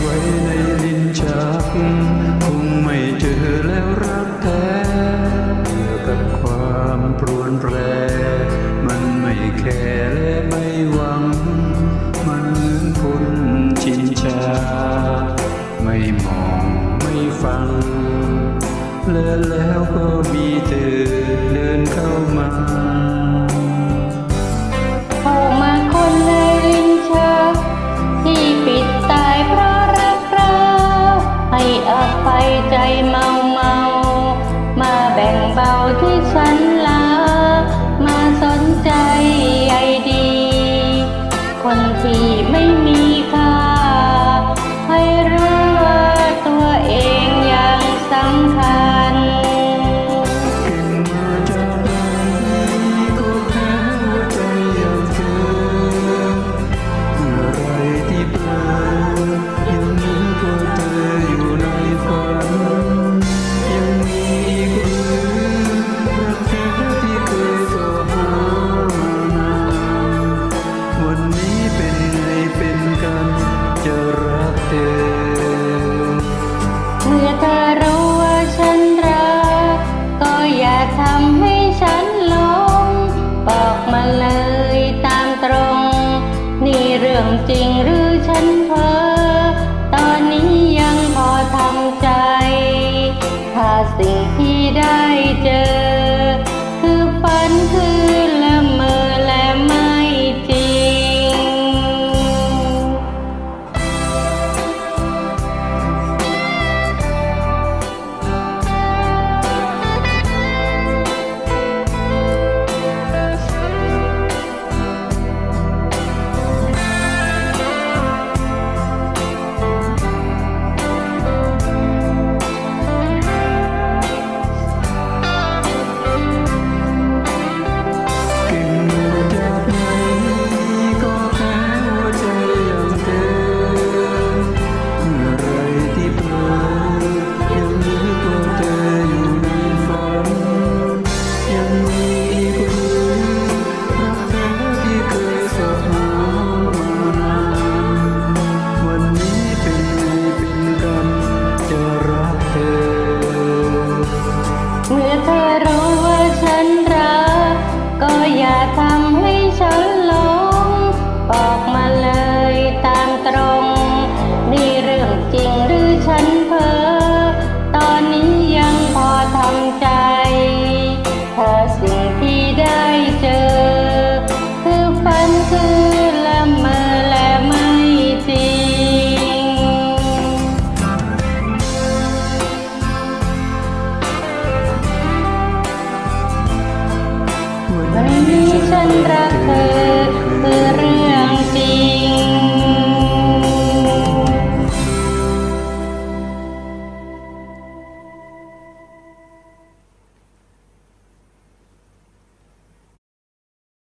ไว้ในลิ้นชัก คงไม่เจอแล้วรักแท้เกี่ยวกับความปรวนแปร มันไม่แคร์และไม่หวัง มันเหมือนคนชินชา ไม่มองไม่ฟัง และแล้วก็มีเธอเดินเข้ามา ใจเมาเมา มาแบ่งเบาที่ฉัน รื่องจริงหรือฉันเพ้อตอนนี้ยังพอทำใจ ถ้าสิ่งที่ได้เจอ คนรัก